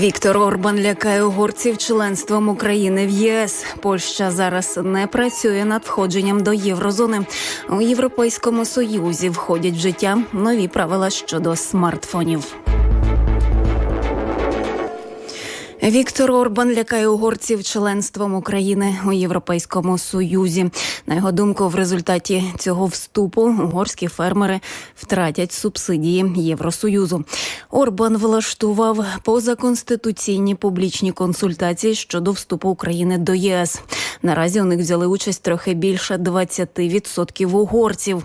Віктор Орбан лякає угорців членством України в ЄС. Польща зараз не працює над входженням до єврозони. У Європейському Союзі входять в життя нові правила щодо смартфонів. Віктор Орбан лякає угорців членством України у Європейському Союзі. На його думку, в результаті цього вступу угорські фермери втратять субсидії Євросоюзу. Орбан влаштував позаконституційні публічні консультації щодо вступу України до ЄС. Наразі у них взяли участь трохи більше 20% угорців.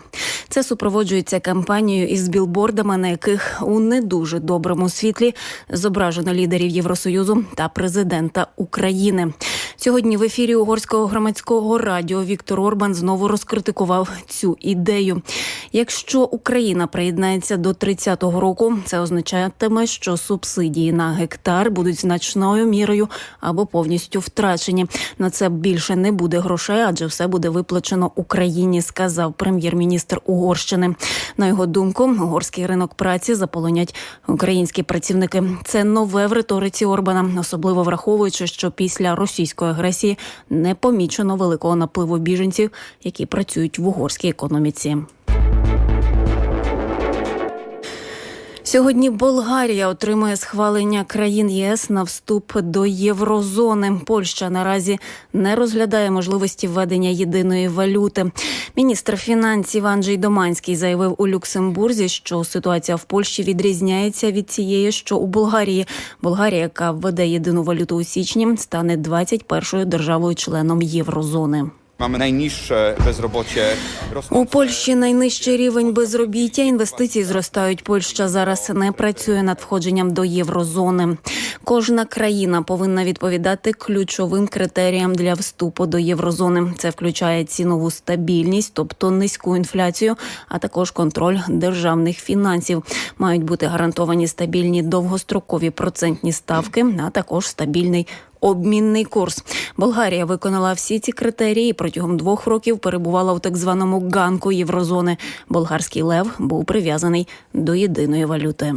Це супроводжується кампанією із білбордами, на яких у не дуже доброму світлі зображено лідерів Євросоюзу та президента України. Сьогодні в ефірі угорського громадського радіо Віктор Орбан знову розкритикував цю ідею. Якщо Україна приєднається до 30-го року, це означатиме, що субсидії на гектар будуть значною мірою або повністю втрачені. На це більше не буде грошей, адже все буде виплачено Україні, сказав прем'єр-міністр Угорщини. На його думку, угорський ринок праці заполонять українські працівники. Це нове в риториці Орбана, особливо враховуючи, що після російської агресії не помічено великого напливу біженців, які працюють в угорській економіці. Сьогодні Болгарія отримує схвалення країн ЄС на вступ до єврозони. Польща наразі не розглядає можливості введення єдиної валюти. Міністр фінансів Анджей Доманський заявив у Люксембурзі, що ситуація в Польщі відрізняється від цієї, що у Болгарії. Болгарія, яка введе єдину валюту у січні, стане 21-ю державою-членом єврозони. Mamy najniższe bezrobocie. У Польщі найнижчий рівень безробіття. Інвестиції зростають. Польща зараз не працює над входженням до єврозони. Кожна країна повинна відповідати ключовим критеріям для вступу до єврозони. Це включає цінову стабільність, тобто низьку інфляцію, а також контроль державних фінансів. Мають бути гарантовані стабільні довгострокові процентні ставки, а також стабільний обмінний курс. Болгарія виконала всі ці критерії протягом двох років перебувала у так званому ганку єврозони. Болгарський лев був прив'язаний до єдиної валюти.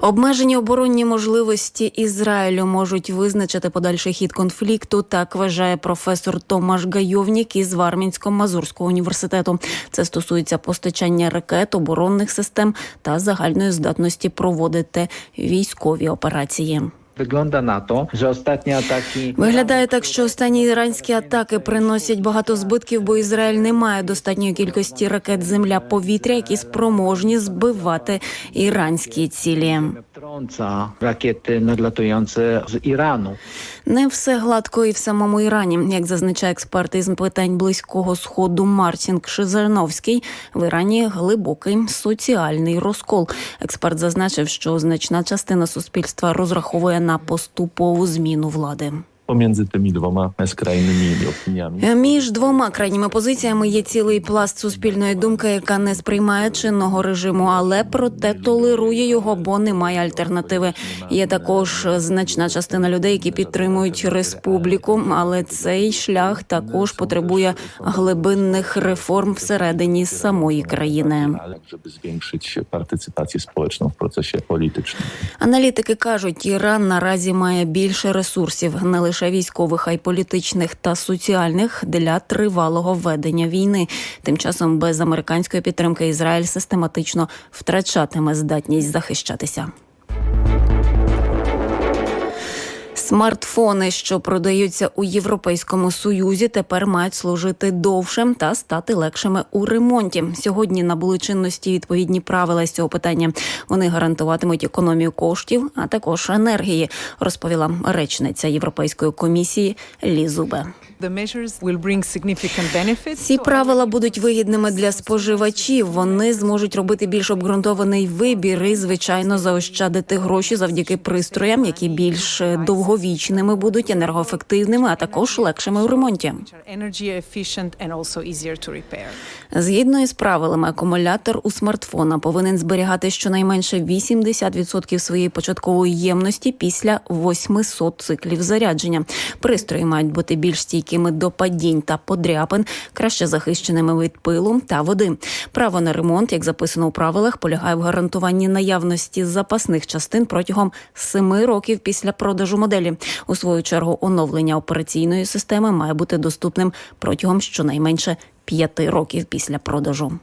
Обмежені оборонні можливості Ізраїлю можуть визначити подальший хід конфлікту. Так вважає професор Томаш Гайовнік із Вармінсько-Мазурського університету. Це стосується постачання ракет, оборонних систем та загальної здатності проводити військові операції. Wygląda na to, że ostatnie ataki Виглядає так, що останні іранські атаки приносять багато збитків, бо Ізраїль не має достатньої кількості ракет земля-повітря, які спроможні збивати іранські цілі. rakiety nadlatujące z Iranu. Не все гладко і в самому Ірані, як зазначає експерт із питань близького сходу Мартін Кшизерновський, в Ірані глибокий соціальний розкол. Експерт зазначив, що значна частина суспільства розраховує на поступову зміну влади. Pomiędzy tymi dwoma skrajnymi opiniami. Між двома крайніми позиціями є цілий пласт суспільної думки, яка не сприймає чинного режиму, але проте толерує його, бо немає альтернативи. Є також значна частина людей, які підтримують республіку, але цей шлях також потребує глибинних реформ всередині самої країни. Żeby zwiększyć partycypację społeczną w procesie politycznym. Аналітики кажуть, Іран наразі має більше ресурсів, не лише військових, а й політичних та соціальних для тривалого ведення війни. Тим часом без американської підтримки Ізраїль систематично втрачатиме здатність захищатися. Смартфони, що продаються у Європейському Союзі, тепер мають служити довше та стати легшими у ремонті. Сьогодні набули чинності відповідні правила з цього питання. Вони гарантуватимуть економію коштів, а також енергії, розповіла речниця Європейської комісії Лі Зубе. Ці правила будуть вигідними для споживачів. Вони зможуть робити більш обґрунтований вибір і, звичайно, заощадити гроші завдяки пристроям, які більш довговічними будуть енергоефективними, а також легшими у ремонті. Згідно із правилами, акумулятор у смартфона повинен зберігати щонайменше 80% своєї початкової ємності після 800 циклів зарядження. Пристрої мають бути більш стійкі стійкими до падінь та подряпин, краще захищеними від пилу та води. Право на ремонт, як записано у правилах, полягає в гарантуванні наявності запасних частин протягом семи років після продажу моделі. У свою чергу оновлення операційної системи має бути доступним протягом щонайменше п'яти років після продажу.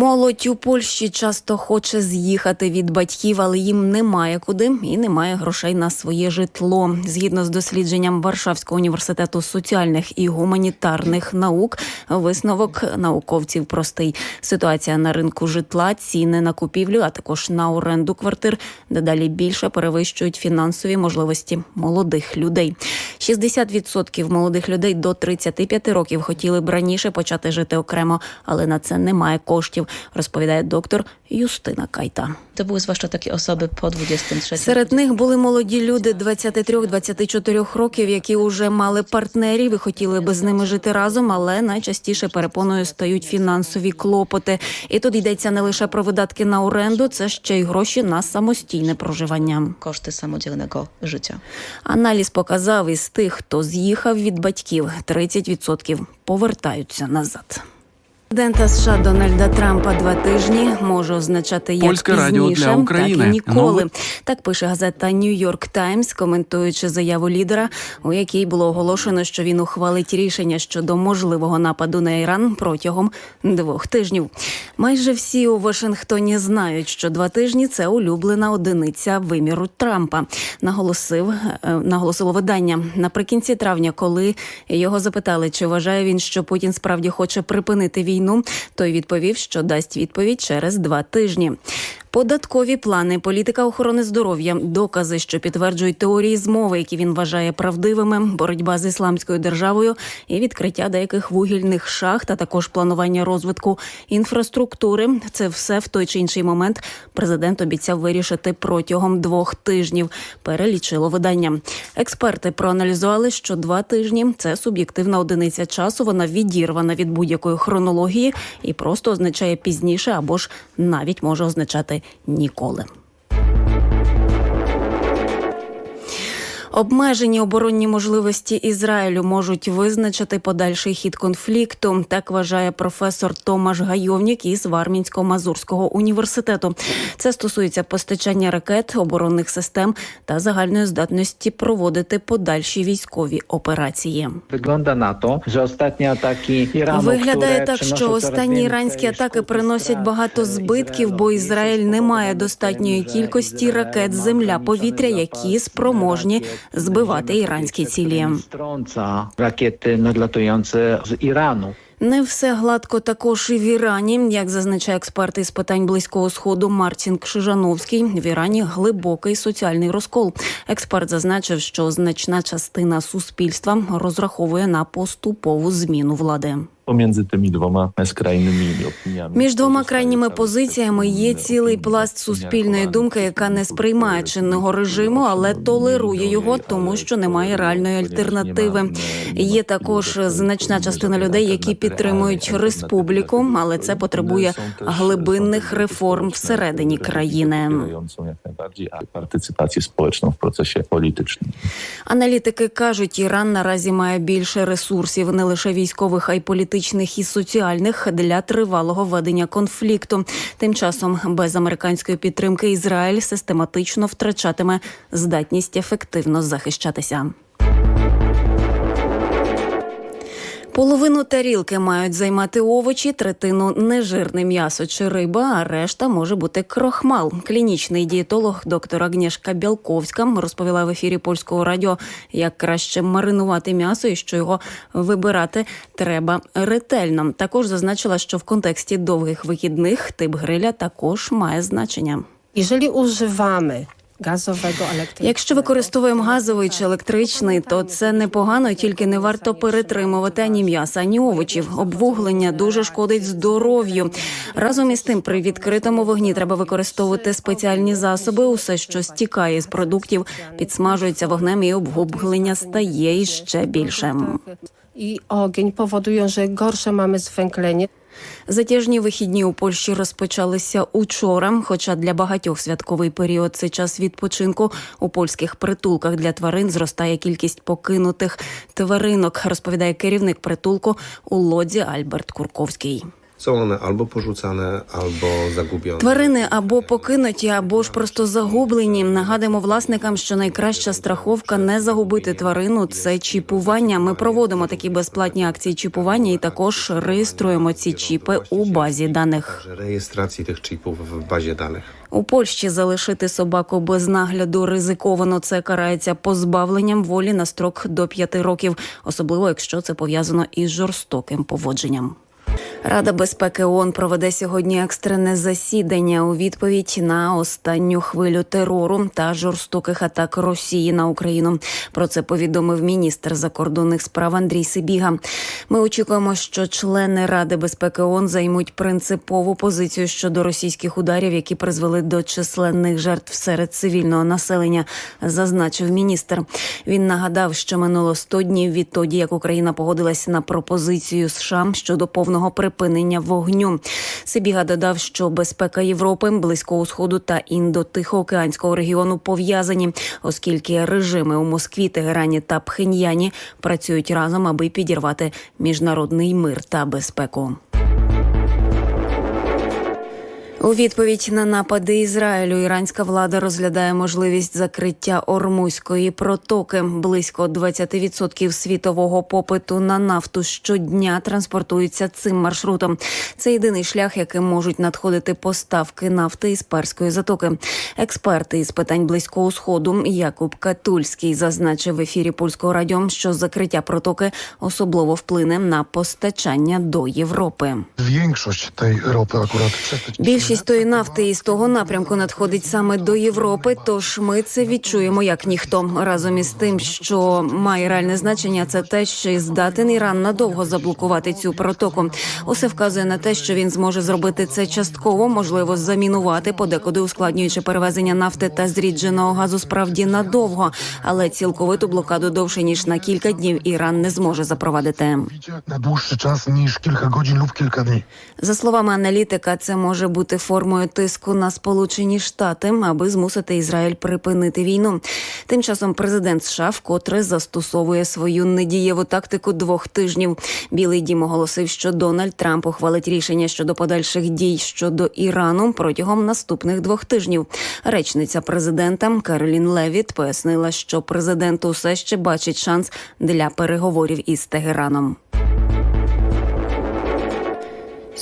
Молодь у Польщі часто хоче з'їхати від батьків, але їм немає куди і немає грошей на своє житло. Згідно з дослідженням Варшавського університету соціальних і гуманітарних наук, висновок науковців простий. Ситуація на ринку житла, ціни на купівлю, а також на оренду квартир дедалі більше перевищують фінансові можливості молодих людей. 60% молодих людей до 35 років хотіли б раніше почати жити окремо, але на це немає коштів, розповідає доктор Юстина Кайта. To były zwłaszcza takie osoby po 23. Серед них були молоді люди 23-24 років, які вже мали партнерів і хотіли би з ними жити разом, але найчастіше перепоною стають фінансові клопоти. І тут йдеться не лише про видатки на оренду, це ще й гроші на самостійне проживання. koszty samodzielnego życia. Аналіз показав із тих, хто з'їхав від батьків, 30% повертаються назад. Президента США Дональда Трампа два тижні може означати як Польське радіо для пізніше, України. так і ніколи. Нове- Так пише газета Нью-Йорк Таймс, коментуючи заяву лідера, у якій було оголошено, що він ухвалить рішення щодо можливого нападу на Іран протягом двох тижнів. Майже всі у Вашингтоні знають, що два тижні це улюблена одиниця виміру Трампа. Наголосив е, наголосило видання наприкінці травня, коли його запитали, чи вважає він, що Путін справді хоче припинити війну. Той відповів, що дасть відповідь через два тижні. Податкові плани, політика охорони здоров'я, докази, що підтверджують теорії змови, які він вважає правдивими, боротьба з ісламською державою і відкриття деяких вугільних шахт, а також планування розвитку інфраструктури. Це все в той чи інший момент президент обіцяв вирішити протягом двох тижнів. Перелічило видання. Експерти проаналізували, що два тижні це суб'єктивна одиниця часу. Вона відірвана від будь-якої хронології і просто означає пізніше або ж навіть може означати ніколи. Обмежені оборонні можливості Ізраїлю можуть визначити подальший хід конфлікту. Так вважає професор Томаш Гайовнік із Вармінсько-Мазурського університету. Це стосується постачання ракет, оборонних систем та загальної здатності проводити подальші військові операції. Виглядає так, що останні іранські атаки приносять багато збитків, бо Ізраїль не має достатньої кількості ракет земля-повітря, які спроможні збивати іранські цілі. Rakiety nadlatujące z Iranu. Не все гладко також і в Ірані, як зазначає експерт із питань близького сходу Мартін Кшижановський. В Ірані глибокий соціальний розкол. Експерт зазначив, що значна частина суспільства розраховує на поступову зміну влади. Pomiędzy tymi dwoma skrajnymi opiniami. Між двома крайніми позиціями є цілий пласт суспільної думки, яка не сприймає чинного режиму, але толерує його, тому що немає реальної альтернативи. Є також значна частина людей, які підтримують республіку, але це потребує глибинних реформ всередині країни. Partycypację społeczną w procesie politycznym. Аналітики кажуть, Іран наразі має більше ресурсів, не лише військових, а й політичних і соціальних для тривалого ведення конфлікту. Тим часом без американської підтримки Ізраїль систематично втрачатиме здатність ефективно захищатися. Половину тарілки мають займати овочі, третину нежирне м'ясо чи риба, а решта може бути крохмал. Клінічний дієтолог доктор Агнєшка Бялковська розповіла в ефірі польського радіо, як краще маринувати м'ясо і що його вибирати треба ретельно. Також зазначила, що в контексті довгих вихідних тип гриля також має значення. Jeżeli używamy gazowego, elektrycznego, Якщо використовуємо газовий чи електричний, то це непогано, тільки не варто перетримувати ані м'яса, ані овочів. Обвуглення дуже шкодить здоров'ю. Разом із тим, при відкритому вогні треба використовувати спеціальні засоби. Усе, що стікає з продуктів, підсмажується вогнем, і обвуглення стає іще більшим. i ogień powodują, że gorsze mamy zwęglenie. Затяжні вихідні у Польщі розпочалися учора. Хоча для багатьох святковий період це час відпочинку. У польських притулках для тварин зростає кількість покинутих тваринок, розповідає керівник притулку у лодзі Альберт Курковський. Są one albo porzucane, albo zagubione. Тварини або покинуті, або ж просто загублені. Нагадуємо власникам, що найкраща страховка не загубити тварину це чіпування. Ми проводимо такі безплатні акції чіпування і також реєструємо ці чіпи у базі даних. Rejestracji tych chipów w bazie danych. У Польщі залишити собаку без нагляду ризиковано. Це карається позбавленням волі на строк до п'яти років, особливо якщо це пов'язано із жорстоким поводженням. Рада безпеки ООН проведе сьогодні екстрене засідання у відповідь на останню хвилю терору та жорстоких атак Росії на Україну. Про це повідомив міністр закордонних справ Андрій Сибіга. Ми очікуємо, що члени Ради безпеки ООН займуть принципову позицію щодо російських ударів, які призвели до численних жертв серед цивільного населення, зазначив міністр. Він нагадав, що минуло 100 днів відтоді, як Україна погодилась на пропозицію США щодо повного припинення вогню. Сибіга додав, що безпека Європи, Близького Сходу та індо-тихоокеанського регіону пов'язані, оскільки режими у Москві, Тегерані та Пхеньяні працюють разом, аби підірвати міжнародний мир та безпеку. У відповідь на напади Ізраїлю іранська влада розглядає можливість закриття Ормузької протоки. Близько 20% світового попиту на нафту щодня транспортується цим маршрутом. Це єдиний шлях, яким можуть надходити поставки нафти із перської затоки. Експерти із питань близького сходу Якуб Катульський зазначив в ефірі польського радіо, що закриття протоки особливо вплине на постачання до Європи. Більшість тої нафти із того напрямку надходить саме до Європи. Тож ми це відчуємо як ніхто. Разом із тим, що має реальне значення, це те, що здатен Іран надовго заблокувати цю протоку. Усе вказує на те, що він зможе зробити це частково, можливо, замінувати, подекуди ускладнюючи перевезення нафти та зрідженого газу справді надовго. Але цілковиту блокаду довше ніж на кілька днів Іран не зможе запровадити. na dłuższy czas niż kilka godzin lub kilka dni. За словами аналітика, це може бути формою тиску на Сполучені Штати, аби змусити Ізраїль припинити війну. Тим часом президент США вкотре застосовує свою недієву тактику двох тижнів. Білий дім оголосив, що Дональд Трамп ухвалить рішення щодо подальших дій щодо Ірану протягом наступних двох тижнів. Речниця президента Каролін Левіт пояснила, що президент усе ще бачить шанс для переговорів із Тегераном.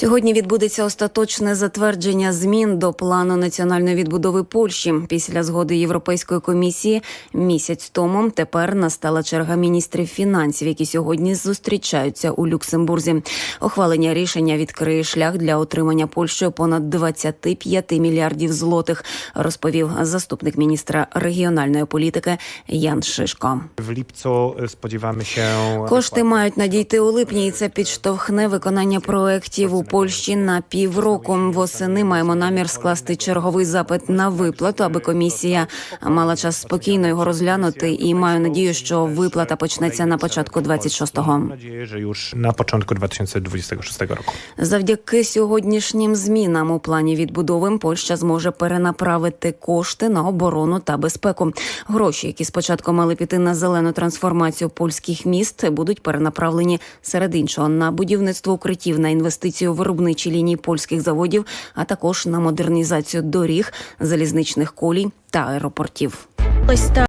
Сьогодні відбудеться остаточне затвердження змін до плану національної відбудови Польщі після згоди Європейської комісії місяць тому. Тепер настала черга міністрів фінансів, які сьогодні зустрічаються у Люксембурзі. Ухвалення рішення відкриє шлях для отримання Польщею понад 25 мільярдів злотих, розповів заступник міністра регіональної політики Ян Шишко. Lipcu y, spodziewamy się. Кошти мають надійти у липні, і це підштовхне виконання проєктів у Польщі на півроку. Восени маємо намір скласти черговий запит на виплату, аби комісія мала час спокійно його розглянути. І маю надію, що виплата почнеться на початку 26-го. Mam nadzieję, że już na początku 2026 roku. Завдяки сьогоднішнім змінам у плані відбудови Польща зможе перенаправити кошти на оборону та безпеку. Гроші, які спочатку мали піти на зелену трансформацію польських міст, будуть перенаправлені серед іншого на будівництво укриттів, на інвестицію в виробничі лінії польських заводів, а також на модернізацію доріг, залізничних колій та аеропортів. Ось.